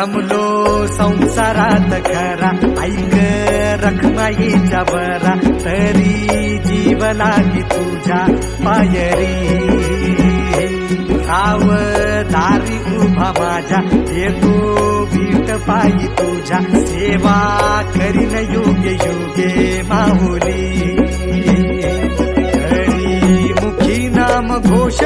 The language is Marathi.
रमलो संसारात खरा. ऐक रखमाईच्या बरा तरी जीव लागी तुझ्या पायरी. राव दारी उभा माझ्या. येतो वीट पायी तुझ्या. सेवा करीन योग्य योगे माहुली हरी मुखी नाम घोष